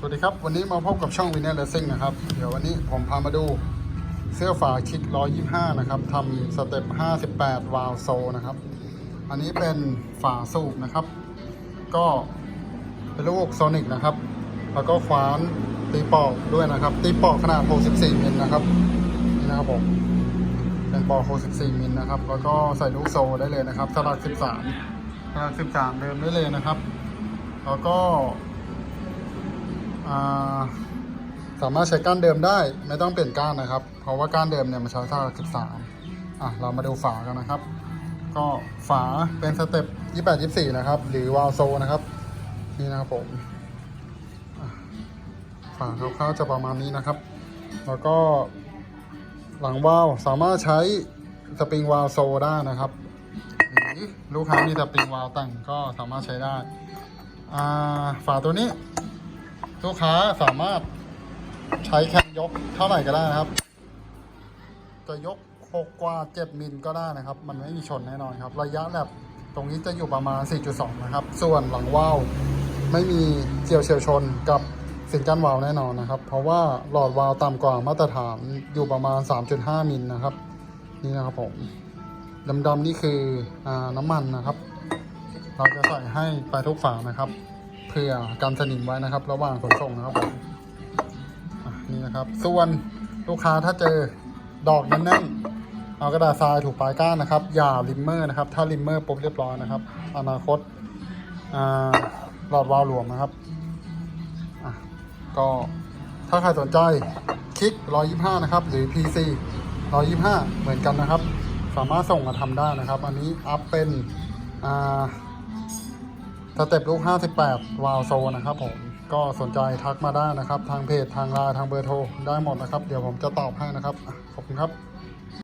สวัสดีครับ วันนี้มาพบกับช่องวินเนอร์เลสซิ่งนะครับ เดี๋ยววันนี้ผมพามาดูเสื้อฝาคิก 125 นะครับทำสเต็ป 58 วาลโซนะครับ อันนี้เป็นฝาสูบนะครับ ก็เป็นลูกโซนิกนะครับ แล้วก็คว้านตีปอกด้วยนะครับ ตีปอกขนาด 64 มิลนะครับ นี่นะครับผม เป็นปอก 64 มิลนะครับ แล้วก็ใส่ลูกโซได้เลยนะครับสลัก 13สลัก 13 เดิมได้เลยนะครับ แล้วก็ สามารถใช้ก้านเดิมได้ไม่ต้องเปลี่ยนก้านนะครับ เพราะว่าก้านเดิมเนี่ยมันใช้ท่า13อะเรามาดูฝากันนะครับ ก็ฝาเป็นสเต็ป28 24 นะครับ หรือวาลโซนะครับ นี่นะครับผมฝาคร่าวๆจะประมาณนี้นะครับ แล้วก็หลังวาลสามารถใช้สปริงวาลโซได้นะครับหรือลูกค้ามีสปริงวาลแต่งก็สามารถใช้ได้ฝาตัวนี้ ลูกค้าสามารถใช้แคนยกเท่าไหร่ก็ได้นะครับ จะยก6กว่า7มิลก็ได้นะครับ มันไม่มีชนแน่นอนครับ ระยะแบบตรงนี้จะอยู่ประมาณ 4.2 นะครับ ส่วนหลังว่าวไม่มีเฉียวเฉียวชนกับสิ่งกั้นวาล์วแน่นอนนะครับ เพราะว่าหลอดวาล์วต่ำกว่ามาตรฐานอยู่ประมาณ 3.5 มิลนะครับ นี่นะครับผมดำๆนี่คืออาน้ำมันนะครับ เราจะใส่ให้ไปทุกฝานะครับ เพื่อกันสนิมไว้นะครับ ระหว่างขนส่งนะครับผมนี่นะครับ ส่วนลูกค้าถ้าเจอดอกแน่นๆเอากระดาษทรายถูกปลายก้านนะครับ อย่าริมเมอร์นะครับ ถ้าริมเมอร์ปุ๊บเรียบร้อยนะครับ อนาคตหลอดวาล์วหลวมนะครับก็ถ้าใครสนใจคลิก 125 นะครับ หรือ PC 125 เหมือนกันนะครับ สามารถส่งมาทำได้นะครับ อันนี้อัพเป็นอ่า สเต็ปลูก 58 วาวโซนะครับผมก็สนใจทักมาได้นะครับ ทางเพจทางไลน์ทางเบอร์โทรได้หมดนะครับ เดี๋ยวผมจะตอบให้นะครับ ขอบคุณครับ